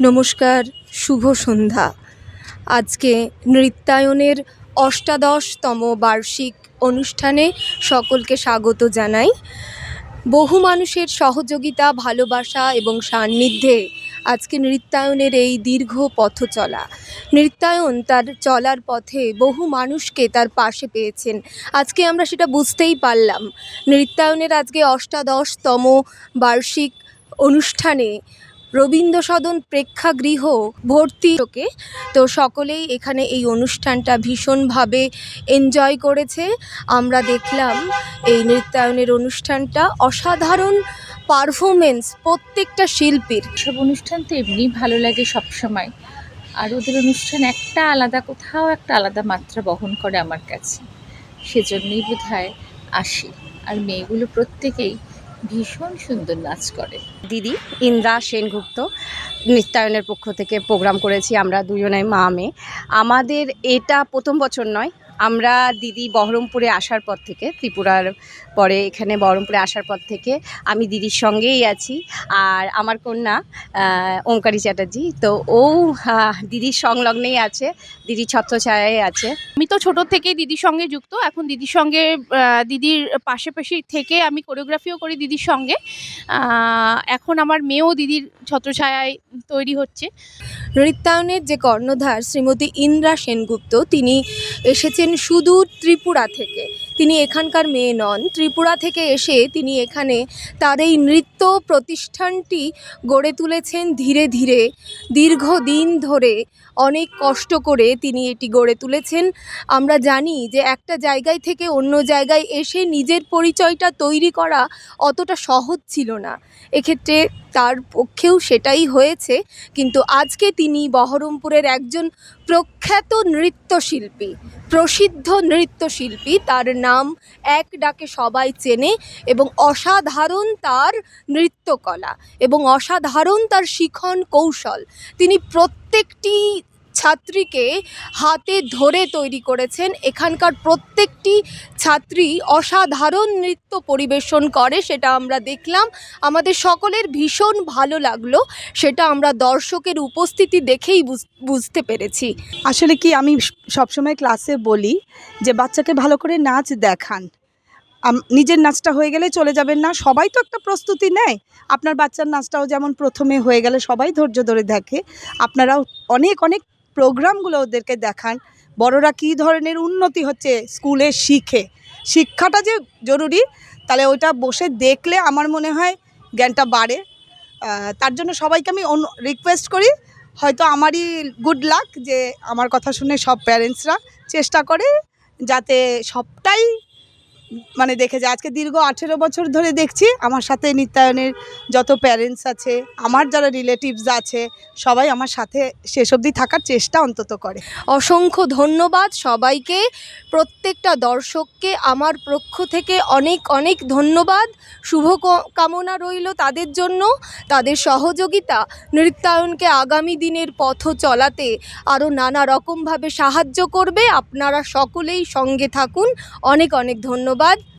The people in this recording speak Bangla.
নমস্কার, শুভ সন্ধ্যা। আজকে নৃত্যায়নের অষ্টাদশতম বার্ষিক অনুষ্ঠানে সকলকে স্বাগত জানাই। বহু মানুষের সহযোগিতা, ভালোবাসা এবং সান্নিধ্যে আজকে নৃত্যায়নের এই দীর্ঘ পথ চলা নৃত্যায়ন তার চলার পথে বহু মানুষকে তার পাশে পেয়েছেন। আজকে আমরা সেটা বুঝতেই পারলাম। নৃত্যায়নের আজকে অষ্টাদশতম বার্ষিক অনুষ্ঠানে রবীন্দ্র সদন প্রেক্ষাগৃহ ভর্তি লোকে। তো সকলেই এখানে এই অনুষ্ঠানটা ভীষণভাবে এনজয় করেছে। আমরা দেখলাম এই নৃত্যায়নের অনুষ্ঠানটা অসাধারণ পারফরমেন্স প্রত্যেকটা শিল্পীর। সব অনুষ্ঠান তো এমনি ভালো লাগে সবসময়। আর ওদের অনুষ্ঠান একটা আলাদা, কোথাও একটা আলাদা মাত্রা বহন করে আমার কাছে। সেজন্যই বোধ হয় আসি। আর মেয়েগুলো প্রত্যেকেই ভীষণ সুন্দর নাচ করে। দিদি, ইন্দ্রা সেনগুপ্ত নৃত্যায়নের পক্ষ থেকে প্রোগ্রাম করেছি আমরা দুজনে, মা, মেয়ে। আমাদের এটা প্রথম বছর নয় আমরা দিদি বহরমপুরে আসার পর থেকে ত্রিপুরার পরে এখানে বহরমপুরে আসার পর থেকে আমি দিদির সঙ্গেই আছি। আর আমার কন্যা ওঙ্কারি চ্যাটার্জি তো ও দিদির সংলগ্নেই আছে দিদির ছত্রছায়ায় আছে। আমি তো ছোট থেকেই দিদির সঙ্গে যুক্ত এখন দিদির সঙ্গে দিদির পাশাপাশি থেকে আমি কোরিওগ্রাফিও করি দিদির সঙ্গে। এখন আমার মেয়েও দিদির ছত্রছায়ায় তৈরি হচ্ছে। নৃত্যায়নের যে কর্ণধার শ্রীমতী ইন্দ্রা সেনগুপ্ত তিনি এসেছেন সুদূর ত্রিপুরা থেকে। তিনি এখানকার মেয়ে নন। ত্রিপুরা থেকে এসে তিনি এখানে তার এই নৃত্য প্রতিষ্ঠানটি গড়ে তুলেছেন ধীরে ধীরে। দীর্ঘদিন ধরে অনেক কষ্ট করে তিনি এটি গড়ে তুলেছেন। আমরা জানি যে একটা জায়গায় থেকে অন্য জায়গায় এসে নিজের পরিচয়টা তৈরি করা অতটা সহজ ছিল না। এক্ষেত্রে তার পক্ষেও সেটাই হয়েছে। কিন্তু আজকে তিনি বহরমপুরের একজন প্রখ্যাত নৃত্যশিল্পী, প্রসিদ্ধ নৃত্যশিল্পী, তার নাম এক ডাকে সবাই চেনে এবং অসাধারণ তার নৃত্যকলা এবং অসাধারণ তার শিখন কৌশল। তিনি প্রত্যেকটি ছাত্রীকে হাতে ধরে তৈরি করেছেন। এখানকার প্রত্যেকটি ছাত্রী অসাধারণ নৃত্য পরিবেশন করে, সেটা আমরা দেখলাম। আমাদের সকলের ভীষণ ভালো লাগল, সেটা আমরা দর্শকের উপস্থিতি দেখেই বুঝ- বুঝতে পেরেছি। আসলে কি আমি সবসময় ক্লাসে বলি যে, বাচ্চাকে ভালো করে নাচ দেখান। নিজের নাচটা হয়ে গেলে চলে যাবেন না, সবাই তো একটা প্রস্তুতি নেয়। আপনার বাচ্চার নাচটাও যেমন প্রথমে হয়ে গেলে সবাই ধৈর্য ধরে দেখে। আপনারাও অনেক অনেক প্রোগ্রামগুলো ওদেরকে দেখান। বড়রা কি ধরনের উন্নতি হচ্ছে স্কুলে শিখে। শিক্ষাটা যে জরুরি, তাহলে ওইটা বসে দেখলে আমার মনে হয় জ্ঞানটা বাড়ে। তার জন্য সবাইকে আমি রিকোয়েস্ট করি, হয়তো আমারই গুড লাক যে আমার কথা শুনে সব প্যারেন্টসরা চেষ্টা করে যাতে সবটাই মানে দেখে যায় আজকে দীর্ঘ আঠেরো বছর ধরে দেখছি আমার সাথে নিত্যায়নের যত প্যারেন্টস আছে, আমার যারা রিলেটিভস আছে, সবাই আমার সাথে শেষ অবধি থাকার চেষ্টা অন্তত করে। অসংখ্য ধন্যবাদ সবাইকে। প্রত্যেকটা দর্শককে আমার পক্ষ থেকে অনেক অনেক ধন্যবাদ। শুভ কামনা রইল তাদের জন্য। তাদের সহযোগিতা নৃত্যায়নকে আগামী দিনের পথ চলাতে আরও নানা রকমভাবে সাহায্য করবে। আপনারা সকলেই সঙ্গে থাকুন। অনেক অনেক ধন্যবাদ।